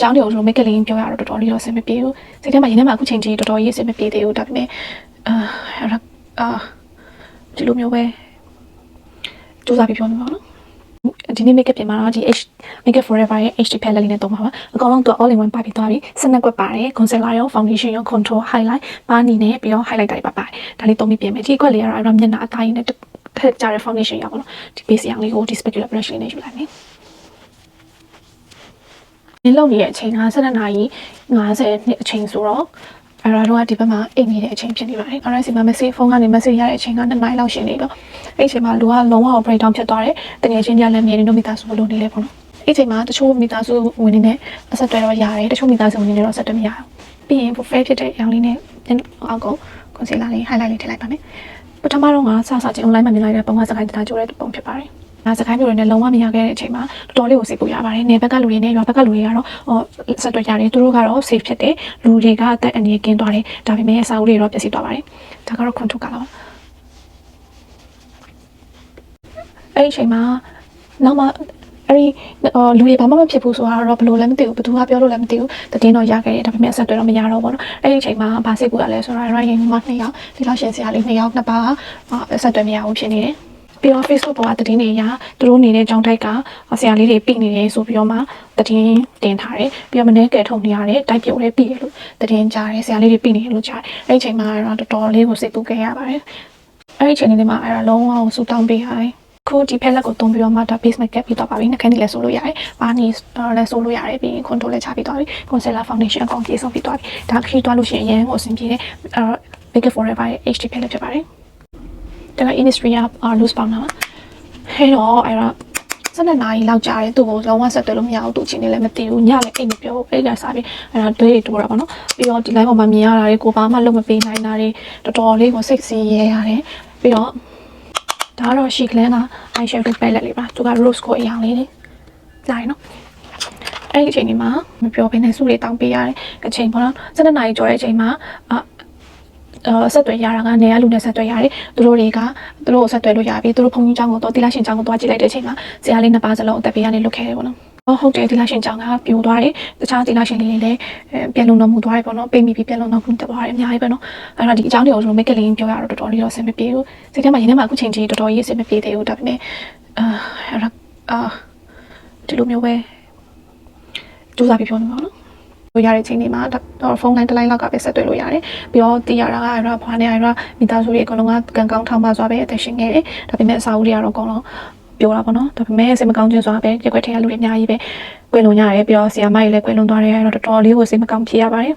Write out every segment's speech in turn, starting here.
ကြောင်းတွေကိုဆို make လေးပြောရတော့တော်တော်လေးတော့အဆင်မပြေဘူးစိတ်ထဲမှာရင်းထဲမှာအခုချိန်ကြီးတော်တော်ကြီးအဆင်မပြေသေးဘူးဒါပေမဲ့အာအာဒီလိုမျိုးပဲစူးစမ်းပြီးပြောနေပါတော့ဒီနေ့ make up ပြင်မှာတော့ဒီ H make up forever ရဲ့ HD palette လေးနဲ့သုံးပါပါအကောင်လုံးသူ all in one ပါပြီးသွားပြီစနက်ကွက်ပါတယ် concealer ရော foundation ရော contour highlight ပါနီနဲ့ပြီးတော့ highlight တွေပါပါတယ်ဒါလေးသုံးပြီးပြင်မယ်ဒီကွက်လေးကတော့အဲ့တော့မျက်နှာအသားရင်းနဲ့ထက်ကြတဲ့ foundation ရပါတော့ဒီ base ရောင်လေးကိုဒီ specular brush လေးနဲ့ယူလိုက်မယ် ဒီလောက်နေတဲ့အချိန်က7နာရီ50နှစ်အချိန်ဆိုတော့အဲ့ဒါတော့ဒီဘက်မှာအိတ်နေတဲ့အချိန်ဖြစ်နေပါတယ်။ RIC မှာ message ဖုန်းကနေ message ရတဲ့အချိန်က2နာရီလောက်ရှိနေတော့အဲ့အချိန်မှာလူကလုံးဝ break down ဖြစ်သွားတယ်။တကယ်ချင်းကြလည်းမြင်နေတော့မိသားစုမလို့နေလေပေါ့နော်။အဲ့အချိန်မှာတချို့မိသားစုဝင်နေတဲ့အဆက်တွေတော့ရတယ်။တချို့မိသားစုဝင်နေတော့ဆက်တွေမရဘူး။ပြီးရင် profile ဖြစ်တဲ့အရောင်လေးနဲ့အောက်ကို concealer လေး highlight လေးထည့်လိုက်ပါမယ်။ပထမတော့ကစစချင်း online မှာမြင်လိုက်တဲ့ပုံမှန်စကိုင်းတတာကြိုးတဲ့ပုံဖြစ်ပါတယ်။ ငါစကိုင်းမျိုးတွေနဲ့လုံးဝမရခဲ့တဲ့အချိန်မှာတော်တော်လေးကိုစိတ်ပူရပါတယ်။နေဘက်ကလူတွေနဲ့ရွာဘက်ကလူတွေကတော့ဟောဆက်တွေ့ကြတယ်။သူတို့ကတော့ safe ဖြစ်တယ်။လူတွေကအသက်အန္တရာယ်ကင်းသွားတယ်။ဒါပေမဲ့အစာအုပ်တွေတော့ပျက်စီးသွားပါတယ်။ဒါကတော့ခွန်ထုတ်ကလာပါ။အဲ့ဒီအချိန်မှာနောက်မှအဲ့ဒီလူတွေဘာမှမဖြစ်ဘူးဆိုတာတော့ဘယ်လိုလဲမသိဘူးဘယ်သူကပြောလို့လဲမသိဘူးတည်င်းတော့ရခဲ့တယ်ဒါပေမဲ့အဆက်တွေ့တော့မရတော့ဘူးနော်အဲ့ဒီအချိန်မှာဘာစိတ်ကူရလဲဆိုတာ right ရင်းမှာနှစ်ယောက်ဒီလောက်ရှင်စရာလေးနှစ်ယောက်နှစ်ပါးအဆက်တွေ့မရဘူးဖြစ်နေတယ် ပြီးတော့ Facebook ပေါ်ကတည်င်းတွေရသူတို့နေတဲ့ကြောင်းတိုက်ကဆရာလေးတွေပြိနေတယ်ဆိုပြီးတော့မှတည်င်းတင်ထားတယ်ပြီးတော့မနေ့ကဲထုတ်နေရတယ်တိုက်ပြုတ်လေးပြိတယ်လို့တည်င်းကြားတယ်ဆရာလေးတွေပြိနေတယ်လို့ကြားတယ်အဲ့ဒီအချိန်မှာတော့တော်တော်လေးကိုစိတ်ပူခဲ့ရပါတယ်အဲ့ဒီအချိန်လေးမှာအဲ့ဒါလုံးဝကိုစူတောင်းပေးရတယ်ခုဒီ palette ကိုသုံးပြီးတော့မှဒါ base makeup ပြီးတော့ပါပြီနှခမ်းဒီလည်းဆိုလို့ရတယ်။ဘာနီလည်းဆိုလို့ရတယ်ပြီးရင် contour လည်းချပြီးသွားပြီ။ concealer foundation အကုန်ပြေဆုံးပြီးသွားပြီ။ဒါခရီးသွားလို့ရှိရင်အရင်ကိုအဆင်ပြေတယ်။အဲတော့ makeup forever ရဲ့ HD palette ဖြစ်ပါတယ်။ ဒါက industry က loose powder ပါ။ဟဲ့တော့အဲ့တော့စနေနိုင်လောက်ကြာတယ်သူ့ကိုလုံးဝဆက်သွယ်လို့မရဘူးသူချင်းနေလည်းမသိဘူးညလည်းအိတ်မပြောဘူးအိတ်ကစားပြီးအဲ့ဒါတွေးတိုးတာပေါ့နော်ပြီးတော့ဒီ line ပေါ်မှာမြင်ရတာတွေကိုဘာမှလုပ်မပေးနိုင်တာတွေတော်တော်လေးကိုစိတ်ဆင်းရဲရတယ်ပြီးတော့ဒါကတော့ she glen က eye shadow palette လေးပါသူက rose ကိုအရောင်လေးနေလိုက်နော်အဲ့ဒီအချိန်ဒီမှာမပြောဘဲနဲ့စုလေးတောင်းပေးရတဲ့အချိန်ပေါ့နော်7နာရီကျော်တဲ့အချိန်မှာအအ ဆက်သွယ်ရတာကနေရလူနဲ့ဆက်သွယ်ရတယ်သူတို့တွေကသူတို့ကိုဆက်သွယ်လို့ရပြီသူတို့ဖုန်းကြီးကျောင်းကိုတော့တီလာရှင်ကျောင်းကိုသွားကြည့်လိုက်တဲ့အချိန်မှာဆရာလေးနှစ်ပါးစလုံးအသက်ပေးရနေလွတ်ခဲ့တယ်ပေါ့နော်ဟုတ်တယ်တီလာရှင်ကျောင်းကပြိုသွားတယ်တခြားတီလာရှင်လေးတွေလည်းပြန်လုံတော်မူသွားတယ်ပေါ့နော်ပိတ်မိပြီးပြန်လုံတော်မူတက်သွားတယ်အများကြီးပဲနော်အဲ့တော့ဒီအကြောင်းတွေကိုကျွန်တော် make လေးပြောရတော့တော်တော်လေးတော့အဆင်မပြေဘူးစိတ်ထဲမှာရင်းထဲမှာအခုချိန်ကြီးတော်တော်ကြီးအဆင်မပြေသေးဘူးဒါပေမဲ့အာအာဒီလိုမျိုးပဲကြိုးစားပြီးပြောနေပါတော့ လို့ရတဲ့ချိန်တွေမှာတော့ဖုန်းလိုင်းတစ်လိုင်းလောက်ကပဲဆက်သွယ်လို့ရတယ်ပြီးတော့တည်ရတာကအဲ့တော့ဖွားနေအဲ့တော့မိသားစုတွေအကုန်လုံးကကန်ကောင်းထောင်းပါစွာပဲအသက်ရှင်ခဲ့တယ်ဒါပေမဲ့အစာအုပ်တွေကတော့အကုန်လုံးပြောတာပေါ့နော်ဒါပေမဲ့စိတ်မကောင်းခြင်းစွာပဲရက်ွက်ထဲကလူတွေအများကြီးပဲကွယ်လွန်ရတယ်ပြီးတော့ဆီယာမကြီးလည်းကွယ်လွန်သွားတယ်အဲ့တော့တော်တော်လေးကိုစိတ်မကောင်းဖြစ်ရပါတယ်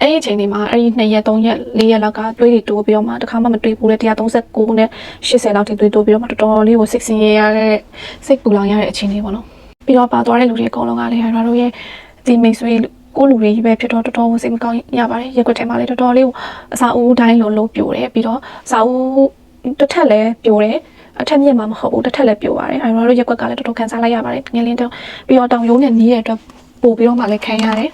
အဲ့ဒီအချိန်ဒီမှာအဲ့ဒီ2ရက်3ရက်4ရက်လောက်ကတွေးတွေတိုးပြီးတော့မှတခါမှမတွေးဘူးလေ139နဲ့80လောက်ထိတွေးတိုးပြီးတော့မှတော်တော်လေးကိုစိတ်ဆင်းရဲရတဲ့စိတ်ပူလောင်ရတဲ့အချိန်လေးပေါ့နော်ပြီးတော့ပါသွားတဲ့လူတွေအကုန်လုံးကလည်းအဲ့တော့ရဲ့ ဒီမိတ်ဆွေကိုလူတွေကြီးပဲဖြစ်တော့တော်တော်စိတ်မကောင်းရပါတယ်ရက်ွက်ထဲမှာလည်းတော်တော်လေးကိုအစာအုပ်တိုင်းလိုလိုပြိုတယ်ပြီးတော့အစာအုပ်တစ်ထက်လည်းပြိုတယ်အထက်မြင့်မှာမဟုတ်ဘူးတစ်ထက်လည်းပြိုပါတယ်အဲတော့ရက်ွက်ကလည်းတော်တော်ခံစားလိုက်ရပါတယ်ငယ်လင်းတော့ပြီးတော့တောင်ရိုးနဲ့နီးတဲ့အတွက်ပို့ပြီးတော့မှလည်းခံရတယ်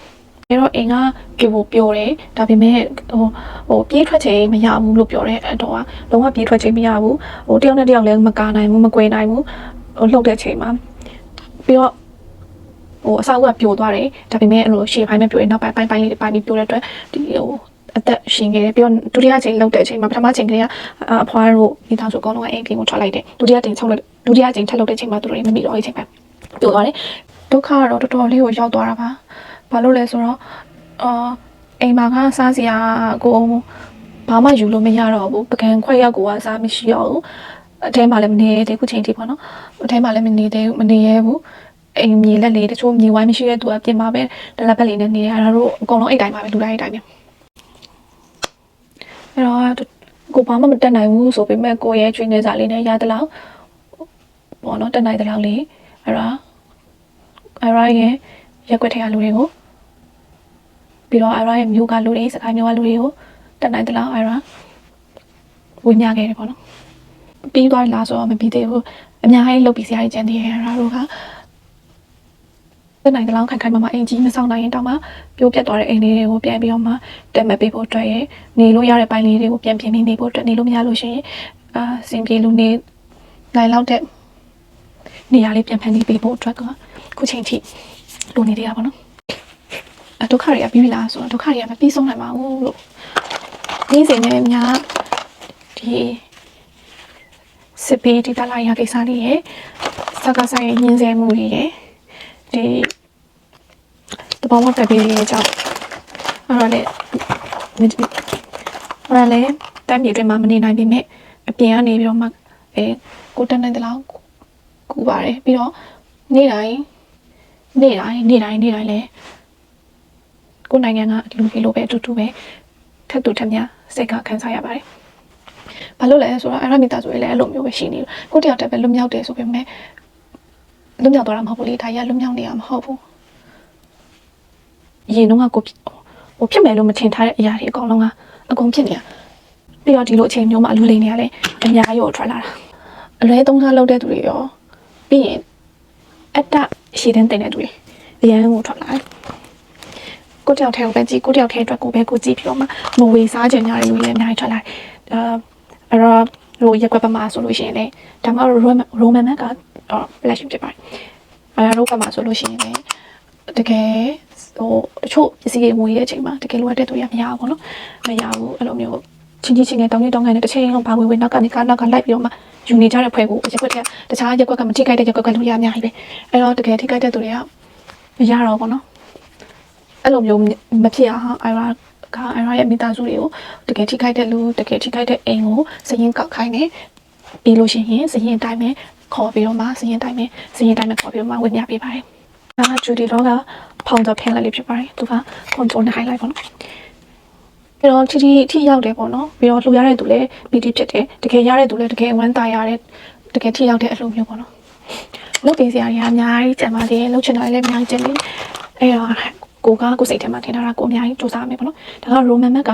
အဲတော့အိမ်ကကေဘိုပြောတယ်ဒါပေမဲ့ဟိုဟိုပြေးထွက်ချိန်မရဘူးလို့ပြောတယ်အဲ့တော့ကလုံးဝပြေးထွက်ချိန်မရဘူးဟိုတယောက်နဲ့တယောက်လည်းမကာနိုင်ဘူးမကွေနိုင်ဘူးဟိုလှုပ်တဲ့ချိန်မှာပြီးတော့ ဟိုအဆောက်ကပြိုသွားတယ်ဒါပေမဲ့အဲ့လိုရှေ့ပိုင်းပဲပြိုတယ်နောက်ပိုင်းပိုင်းပိုင်းလေးပိုင်းပြီးပြိုတဲ့အတွက်ဒီဟိုအသက်ရှင်ခဲ့တယ်ပြီးတော့ဒုတိယချိန်လှုပ်တဲ့အချိန်မှာပထမချိန်ကလေးကအဖွားတို့မိသားစုအကုန်လုံးကအိမ်ပြင်ကိုထွက်လိုက်တယ်ဒုတိယချိန်ချုပ်လိုက်ဒုတိယချိန်ထပ်လှုပ်တဲ့ချိန်မှာသူတို့တွေမမိတော့အဲ့ချိန်ပဲပြိုသွားတယ်ဒုက္ခကတော့တော်တော်လေးကိုရောက်သွားတာပါဘာလို့လဲဆိုတော့အာအိမ်မှာကစားစရာကိုဘာမှယူလို့မရတော့ဘူးပကံခွက်ရောက်ကိုကစားမရှိတော့ဘူးအထဲမှာလည်းမနေရသေးခုချိန်ထိပေါ့နော်အထဲမှာလည်းမနေသေးဘူးမနေရဘူး အိမ်မြေလက်လေးတချို့မြေဝိုင်းမရှိတဲ့သူအပြင်မှာပဲတလက်ပက်လေးနဲ့နေရတာတို့အကုန်လုံးအိတ်တိုင်းပါပဲလူတိုင်းအိတ်တိုင်းပဲအဲ့တော့ကိုဘာမှမတက်နိုင်ဘူးဆိုပေမဲ့ကိုရဲ့ကျွေးနေစားလေးနဲ့ရသလောက်ပေါ့နော်တက်နိုင်သလောက်လေးအဲ့တော့အဲ့ရရဲ့ရက်ွက်ထဲကလူတွေကိုပြီးတော့အဲ့ရရဲ့မြို့ကလူတွေစကိုင်းမြို့ကလူတွေကိုတက်နိုင်သလောက်အဲ့ရဝင်ရခဲ့တယ်ပေါ့နော်ပြီးသွားလားဆိုတော့မပြီးသေးဘူးအများကြီးလုပ်ပြီးစရာကြီးကြံသေးတယ်အဲ့ဒါတို့က တက်နိုင်တဲ့လောက်ခိုင်ခိုင်မာမာအိမ်ကြီးမဆောင်နိုင်ရင်တောင်မှပြိုးပြတ်သွားတဲ့အိမ်လေးတွေကိုပြန်ပြီးတော့မှတက်မပေးဖို့အတွက်ရနေလို့ရတဲ့ပိုင်းလေးတွေကိုပြန်ပြင်နေဖို့အတွက်နေလို့မရလို့ရှိရင်အာစင်ပြေလူနေနိုင်လောက်တဲ့နေရာလေးပြန်ဖန်တီးပေးဖို့အတွက်ကခုချိန်ထိလိုနေသေးတာပေါ့နော်အဒုက္ခတွေကပြီးပြီလားဆိုတော့ဒုက္ခတွေကမပြီးဆုံးနိုင်ပါဘူးလို့နေ့စဉ်နဲ့များဒီစစ်ပေးဒီတလာရကိစ္စလေးရဲ့စကားဆိုင်ညင်းဆဲမှုတွေရဲ့ဒီတ ဘောမတက်ပေးလေးရဲ့ကြောင့်အဲ့တော့လေအဲ့ဒါလေတိုင်းပြည်တွင်မှာမနေနိုင်ပေမဲ့အပြင်ကနေပြီးတော့မှအဲကိုတက်နိုင်တဲ့လောက်ကူပါတယ်ပြီးတော့နေ့တိုင်းနေ့တိုင်းနေ့တိုင်းနေ့တိုင်းလဲကိုယ်နိုင်ငံကလူကြီးလိုပဲအတူတူပဲထက်တူထက်များစိတ်ကခံစားရပါတယ်ဘာလို့လဲဆိုတော့အဲ့ရမီတာဆိုရင်လည်းအဲ့လိုမျိုးပဲရှိနေတယ်ကိုတယောက်တည်းပဲလွတ်မြောက်တယ်ဆိုပေမဲ့လွတ်မြောက်တော့တာမဟုတ်ဘူးလေဒါကြီးကလွတ်မြောက်နေရမှာမဟုတ်ဘူး ရင်တော့ကကိုဟိုဖြစ်မယ်လို့မထင်ထားတဲ့အရာတွေအကုန်လုံးကအကုန်ဖြစ်နေတာပြီးတော့ဒီလိုအချိန်မျိုးမှာလူလိန်နေရလဲအများကြီးကိုထွက်လာတာအလွဲသုံးစားလုပ်တဲ့သူတွေရောပြီးရင်အတ္တရှိတဲ့တင်တဲ့သူတွေအရန်ကိုထွက်လာတယ်ကိုတယောက်ထဲကိုပဲကြည့်ကိုတယောက်ထဲအတွက်ကိုပဲကိုကြည့်ပြီးတော့မှမဝေစားချင်ကြတဲ့လူတွေလည်းအများကြီးထွက်လာတယ်အာအဲ့တော့ဟိုရက်ကွက်ပမာဆိုလို့ရှိရင်လေဒါမှရိုမန်ရိုမန်မက်ကအော် flash ဖြစ်ပါတယ်အဲ့တော့ပမာဆိုလို့ရှိရင်လေတကယ် ဟိုတချို့ပစ္စည်းတွေဝင်ရတဲ့အချိန်မှာတကယ်လိုအပ်တဲ့သူတွေကမရဘူးပေါ့နော်မရဘူးအဲ့လိုမျိုးချင်းချင်းချင်းနဲ့တောင်းနေတောင်းနေတစ်ချိန်လုံးဘာဝင်ဝင်နောက်ကနေကနောက်ကလိုက်ပြီးတော့မှယူနေကြတဲ့ဖွဲ့ကိုရက်ကွက်ကတခြားရက်ကွက်ကမထိခိုက်တဲ့ရက်ကွက်ကလူရအများကြီးပဲအဲ့တော့တကယ်ထိခိုက်တဲ့သူတွေကမရတော့ဘူးနော်အဲ့လိုမျိုးမဖြစ်အောင်အိုင်ရာကအိုင်ရာရဲ့မိသားစုတွေကိုတကယ်ထိခိုက်တဲ့လူတကယ်ထိခိုက်တဲ့အိမ်ကိုစရင်ကောက်ခိုင်းနေပြီးလို့ရှိရင်စရင်အတိုင်းပဲခေါ်ပြီးတော့မှစရင်အတိုင်းပဲစရင်အတိုင်းပဲခေါ်ပြီးတော့မှဝင်ပြပေးပါတယ်ဒါကဂျူဒီလောက ဖောင်တာဖင်လာလေးဖြစ်ပါတယ်သူကကွန်ထရိုနဲ့ highlight ပေါ့နော်ပြီးတော့ချီချီထိရောက်တယ်ပေါ့နော်ပြီးတော့လှူရတဲ့သူလည်း PT ဖြစ်တယ်တကယ်ရတဲ့သူလည်းတကယ်ဝမ်းသာရတဲ့တကယ်ထိရောက်တဲ့အလုပ်မျိုးပေါ့နော်လုပ်ပေးစရာတွေအများကြီးကြံပါသေးတယ်လုပ်ချင်တာလည်းအများကြီးကြံနေအဲ့တော့ကိုကကိုစိတ်ထဲမှာထင်ထားတာကိုအများကြီးစူးစမ်းရမယ်ပေါ့နော်ဒါကရိုမန်မက်က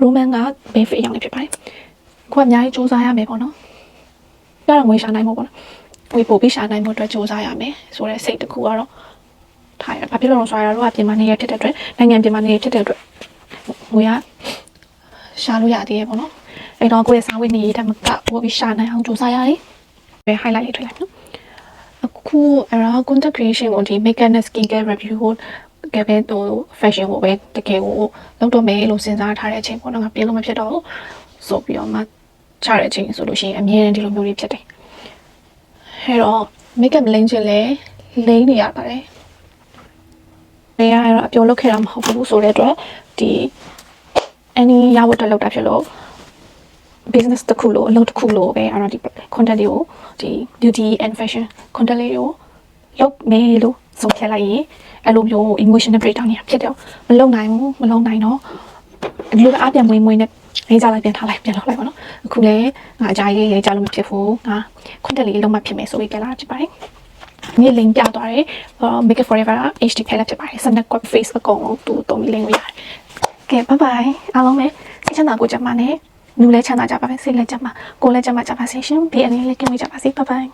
ရိုမန်ကဘေးဖေးအောင်လေးဖြစ်ပါတယ်ကိုကအများကြီးစူးစမ်းရမယ်ပေါ့နော်ပြတော့ငွေရှာနိုင်မို့ပေါ့နော်ငွေပို့ပြီးရှာနိုင်ဖို့အတွက်စူးစမ်းရမယ်ဆိုတဲ့စိတ်တစ်ခုကတော့ ထားရဘာဖြစ်လို့လဲဆိုတော့တို့ကပြင်ပနေရဖြစ်တဲ့အတွက်နိုင်ငံပြင်ပနေရဖြစ်တဲ့အတွက်ငွေကရှာလို့ရသေးရဲ့ပေါ့နော်အဲ့တော့ကိုယ့်ရဲ့စာဝတ်နေရေးတမကပို့ပြီးရှာနိုင်အောင်စူးစမ်းရတယ်ပဲ highlight လေးထည့်လိုက်နော်အခုအဲ့တော့ content creation ကိုဒီ make and skin care review ကိုကဲပဲဟို fashion ကိုပဲတကယ်ကိုလောက်တော့မယ်လို့စဉ်းစားထားတဲ့အချိန်ပေါ့နော်ငါပြင်လို့မဖြစ်တော့ဘူးဆိုပြီးတော့မှချတဲ့အချိန်ဆိုလို့ရှိရင်အမြဲတမ်းဒီလိုမျိုးလေးဖြစ်တယ်အဲ့တော့ make up လိမ့်ချင်လဲလိမ့်နေရပါတယ် နေရအဲ့တော့အပြောလုပ်ခဲ့တာမဟုတ်ဘူးဆိုတဲ့အတွက်ဒီ any ရဖို့တက်လောက်တာဖြစ်လို့ business တစ်ခုလို့အလုပ်တစ်ခုလို့ပဲအဲ့တော့ဒီ content တွေကိုဒီ beauty and fashion content လေးတွေကိုလုပ်မယ်လို့ဆုံးဖြတ်လိုက်ရင်အဲ့လိုမျိုး emotional breakdown တွေဖြစ်တော့မလုံနိုင်ဘူးမလုံနိုင်တော့ဒီလိုပဲအပြန်မွေးမွေးနဲ့ရေးကြလိုက်ပြန်ထားလိုက်ပြန်လောက်လိုက်ပါတော့အခုလည်းငါအကြိုက်ရေးရေးကြလို့မဖြစ်ဘူးငါ content လေးလုံးမဖြစ်မယ်ဆိုပြီးပြန်လာဖြစ်ပါတယ် မြေလင်းပြသွားတယ် make it forever HD ဖဲလည်းဖြစ်ပါတယ် snap web face အကုန်လုံးတူတုံးပြီးလင်းလို့ရတယ်ကဲ bye bye အားလုံးပဲစိတ်ချမ်းသာကိုကြပါနဲ့လူလည်းချမ်းသာကြပါပဲစိတ်လည်းချမ်းသာကိုယ်လည်းချမ်းသာကြပါစေရှင်ဘေးအန္တရာယ်လည်းကင်းဝေးကြပါစေ bye bye